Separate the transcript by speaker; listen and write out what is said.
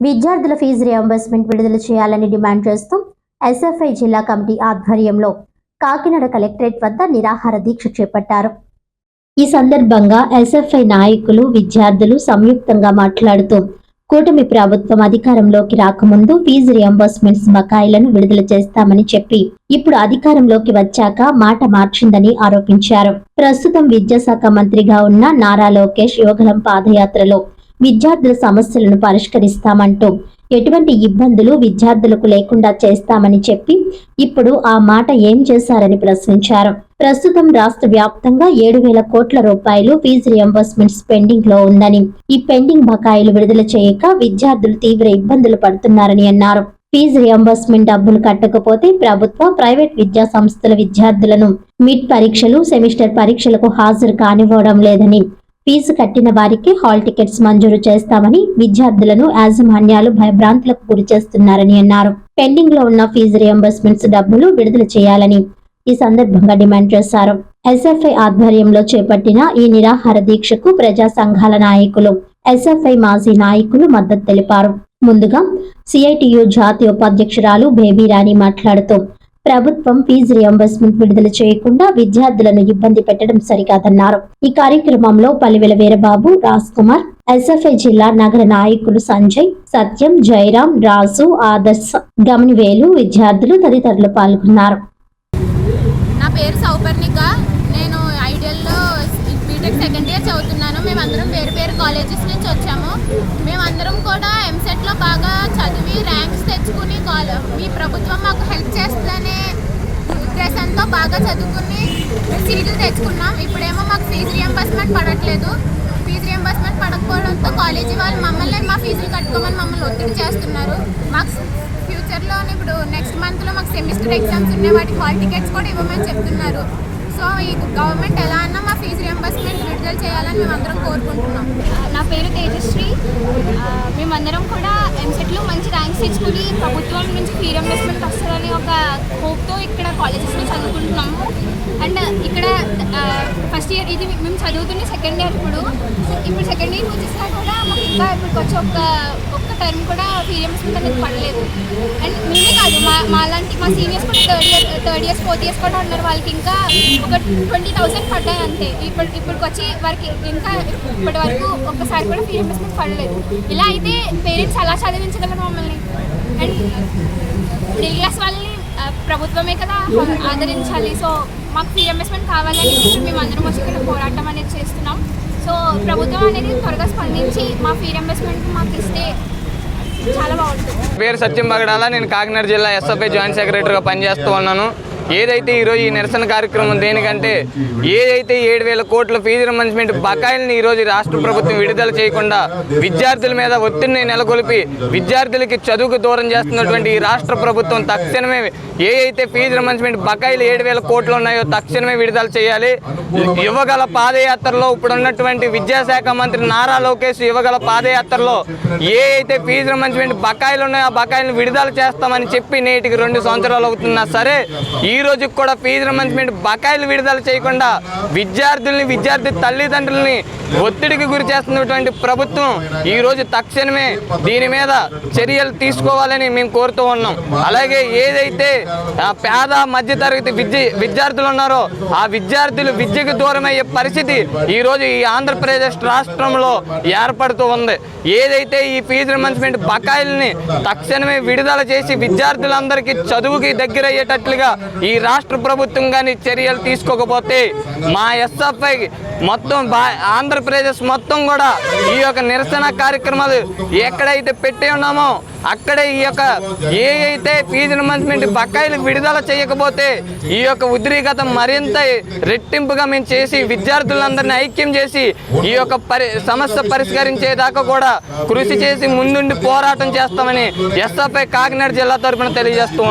Speaker 1: విద్యార్థుల fee reimbursement విడుదల చేయాలని డిమాండ్ చేస్తూ ఎస్ఎఫ్ఐ జిల్లా కమిటీ ఆధ్వర్యంలో కాకినాడ కలెక్టరేట్ వద్ద నిరాహార దీక్ష చేపట్టారు. ఈ సందర్భంగా ఎస్ఎఫ్ఐ నాయకులు విద్యార్థులు సంయుక్తంగా మాట్లాడుతూ కూటమి ప్రభుత్వం అధికారంలోకి రాకముందు ఫీజు రియంబర్స్మెంట్స్ బకాయిలను విడుదల చేస్తామని చెప్పి ఇప్పుడు అధికారంలోకి వచ్చాక మాట మార్చిందని ఆరోపించారు. ప్రస్తుతం విద్యాశాఖ మంత్రిగా ఉన్న నారా లోకేష్ యోగలం పాదయాత్రలో విద్యార్థుల సమస్యలను పరిష్కరిస్తామంటూ ఎటువంటి ఇబ్బందులు విద్యార్థులకు లేకుండా చేస్తామని చెప్పి ఇప్పుడు ఆ మాట ఏం చేశారని ప్రశ్నించారు. ప్రస్తుతం రాష్ట్ర వ్యాప్తంగా ఏడు వేల కోట్ల రూపాయలు ఫీజు రియంబర్స్మెంట్స్ పెండింగ్లో ఉందని ఈ పెండింగ్ బకాయిలు విడుదల చేయక విద్యార్థులు తీవ్ర ఇబ్బందులు పడుతున్నారని అన్నారు. ఫీజు రియంబర్స్మెంట్ డబ్బులు కట్టకపోతే ప్రభుత్వ ప్రైవేట్ విద్యా సంస్థల విద్యార్థులను మిడ్ పరీక్షలు సెమిస్టర్ పరీక్షలకు హాజరు కానివ్వడం లేదని ఫీజు కట్టిన వారికి హాల్ టికెట్స్ మంజూరు చేస్తామని విద్యార్థులను యాజమాన్యాలు భయభ్రాంతులకు గురి చేస్తున్నారని అన్నారు. పెండింగ్లో ఉన్న ఫీజు రియంబర్స్మెంట్స్ డబ్బులు విడుదల చేయాలని ఈ సందర్భంగా డిమాండ్ చేశారు. ఎస్ఎఫ్ఐ ఆధ్వర్యంలో చేపట్టిన ఈ నిరాహార దీక్షకు ప్రజా సంఘాల నాయకులు ఎస్ఎఫ్ఐ మాజీ నాయకులు మద్దతు తెలిపారు. ముందుగా సిఐటియు జాతీయ ఉపాధ్యక్షురాలు బేబీ రాణి మాట్లాడుతూ ప్రభుత్వం ఫీజు రియంబర్స్మెంట్ విడుదల చేయకుండా విద్యార్థులను ఇబ్బంది పెట్టడం సరికాదన్నారు. ఈ కార్యక్రమంలో పలివెల వీరబాబు రాజ్ కుమార్ ఎస్ఎఫ్ఐ జిల్లా నగర నాయకులు సంజయ్ సత్యం జయరాం రాజు ఆదర్శ్ గమనివేలు విద్యార్థులు తదితరులు పాల్గొన్నారు.
Speaker 2: నా పేరు సౌపర్ణిక. నేను ఐడియల్లో బీటెక్ సెకండ్ ఇయర్ చదువుతున్నాను. మేమందరం వేరు వేరు కాలేజెస్ నుంచి వచ్చాము. మేమందరం కూడా లో బాగా చదివి ర్యాంక్స్ తెచ్చుకుని మీ ప్రభుత్వం మాకు హెల్ప్ చేస్తుందనే ఉద్దేశంతో బాగా చదువుకుని సీట్లు తెచ్చుకున్నాం. ఇప్పుడేమో మాకు ఫీజు రియంబర్స్మెంట్ పడట్లేదు. ఫీజు రియంబర్స్మెంట్ పడకపోవడంతో కాలేజీ వాళ్ళు మమ్మల్ని మా ఫీజులు కట్టుకోమని మమ్మల్ని ఒత్తిడి చేస్తున్నారు. మాకు ఫ్యూచర్లో ఇప్పుడు నెక్స్ట్ మంత్లో మాకు సెమిస్టర్ ఎగ్జామ్స్ ఉన్నాయి వాటికి హాల్ టికెట్స్ కూడా ఇవ్వమని చెప్తున్నారు. సో ఈ గవర్నమెంట్ ఎలా అన్నా మా ఫీజు రియంబర్స్మెంట్ విడుదల చేయాలని మేము అందరం కోరుకుంటున్నాం.
Speaker 3: నా పేరు తేజశ్రీ. మేమందరం కూడా ఎంసెట్లో మంచి ర్యాంక్స్ తెచ్చుకుని ప్రభుత్వం నుంచి ఫీ రియంబర్స్మెంట్ వస్తుందని ఒక హోప్తో ఇక్కడ కాలేజెస్లో చదువుకుంటున్నాము. అండ్ ఇక్కడ ఫస్ట్ ఇయర్ ఇది మేము చదువుతున్న సెకండ్ ఇయర్ ఇప్పుడు. ఇప్పుడు సెకండ్ ఇయర్ వచ్చేసినా కూడా మాకు ఇంకా ఇప్పటికి వచ్చి ఒక టర్మ్ కూడా ఫీ రియంబర్స్మెంట్ అనేది పడలేదు. అండ్ మేమే కాదు మా మా లాంటి మా సీనియర్స్ కూడా third year third years fourth years కూడా ఉన్నారు. వాళ్ళకి ఇంకా ఒక ట్వంటీ థౌసండ్ పడ్డాయి అంతే. ఇప్పుడు ఇప్పటికి వచ్చి వారికి ఇంకా ఇప్పటి వరకు ఒక్కసారి కూడా ఫీ రియంబర్స్మెంట్ పడలేదు. ఇలా అయితే పేరెంట్స్ అలా చదివించగలరు మమ్మల్ని. అండ్ మిడిల్ క్లాస్ వాళ్ళని ప్రభుత్వమే కదా ఆదరించాలి. సో మాకు ఫ్రీ రియంబర్స్మెంట్ కావాలని మేము అందరం వచ్చి ఇక్కడ పోరాటం అనేది చేస్తున్నాం. సో ప్రభుత్వం అనేది త్వరగా స్పందించి మా ఫ్రీ రియంబర్స్మెంట్ మాకు ఇస్తే
Speaker 4: పేరు సత్యం బగడాల. నేను కాకినాడ జిల్లా ఎస్ఎఫ్ఐ జాయింట్ సెక్రటరీగా పనిచేస్తూ ఉన్నాను. ఏదైతే ఈరోజు ఈ నిరసన కార్యక్రమం దేనికంటే ఏదైతే ఏడు వేల కోట్ల ఫీజు రిమంజ్మెంట్ బకాయిల్ని ఈరోజు ఈ రాష్ట్ర ప్రభుత్వం విడుదల చేయకుండా విద్యార్థుల మీద ఒత్తిడిని నెలకొల్పి విద్యార్థులకి చదువుకు దూరం చేస్తున్నటువంటి ఈ రాష్ట్ర ప్రభుత్వం తక్షణమే ఏదైతే ఫీజు రిమంజ్మెంట్ బకాయిలు ఏడు వేల కోట్లు ఉన్నాయో తక్షణమే విడుదల చేయాలి. యువగల పాదయాత్రలో ఇప్పుడు ఉన్నటువంటి విద్యాశాఖ మంత్రి నారా లోకేష్ యువగల పాదయాత్రలో ఏ అయితే ఫీజు రిమంజ్మెంట్ బకాయిలు ఉన్నాయో ఆ బకాయిలను విడుదల చేస్తామని చెప్పి నేటికి రెండు సంవత్సరాలు అవుతున్నా సరే ఈ ఈ రోజు కూడా ఫీజు రిమంజ్మెంట్ బకాయిలు విడుదల చేయకుండా విద్యార్థుల్ని విద్యార్థి తల్లిదండ్రుల్ని ఒత్తిడికి గురి చేస్తున్నటువంటి ప్రభుత్వం ఈ రోజు తక్షణమే దీని మీద చర్యలు తీసుకోవాలని మేము కోరుతూ ఉన్నాం. అలాగే ఏదైతే ఆ పేద మధ్యతరగతి విద్య విద్యార్థులు ఉన్నారో ఆ విద్యార్థులు విద్యకు దూరమయ్యే పరిస్థితి ఈ రోజు ఈ ఆంధ్రప్రదేశ్ రాష్ట్రంలో ఏర్పడుతూ ఉంది. ఏదైతే ఈ ఫీజు రిమంజ్మెంట్ బకాయిల్ని తక్షణమే విడుదల చేసి విద్యార్థులందరికీ చదువుకి దగ్గర అయ్యేటట్లుగా ఈ రాష్ట్ర ప్రభుత్వం కానీ చర్యలు తీసుకోకపోతే మా ఎస్ఎఫ్ఐ మొత్తం బా ఆంధ్రప్రదేశ్ మొత్తం కూడా ఈ యొక్క నిరసన కార్యక్రమాలు ఎక్కడైతే పెట్టి ఉన్నామో అక్కడే ఈ యొక్క ఏ అయితే ఫీజు రిమంజ్మెంట్ బకాయిలు విడుదల చేయకపోతే ఈ యొక్క ఉద్రిగత మరింత రెట్టింపుగా మేము చేసి విద్యార్థులందరినీ ఐక్యం చేసి ఈ యొక్క పరి సమస్య పరిష్కరించేదాకా కూడా కృషి చేసి ముందుండి పోరాటం చేస్తామని ఎస్ఎఫ్ఐ కాకినాడ జిల్లా తరఫున తెలియజేస్తూ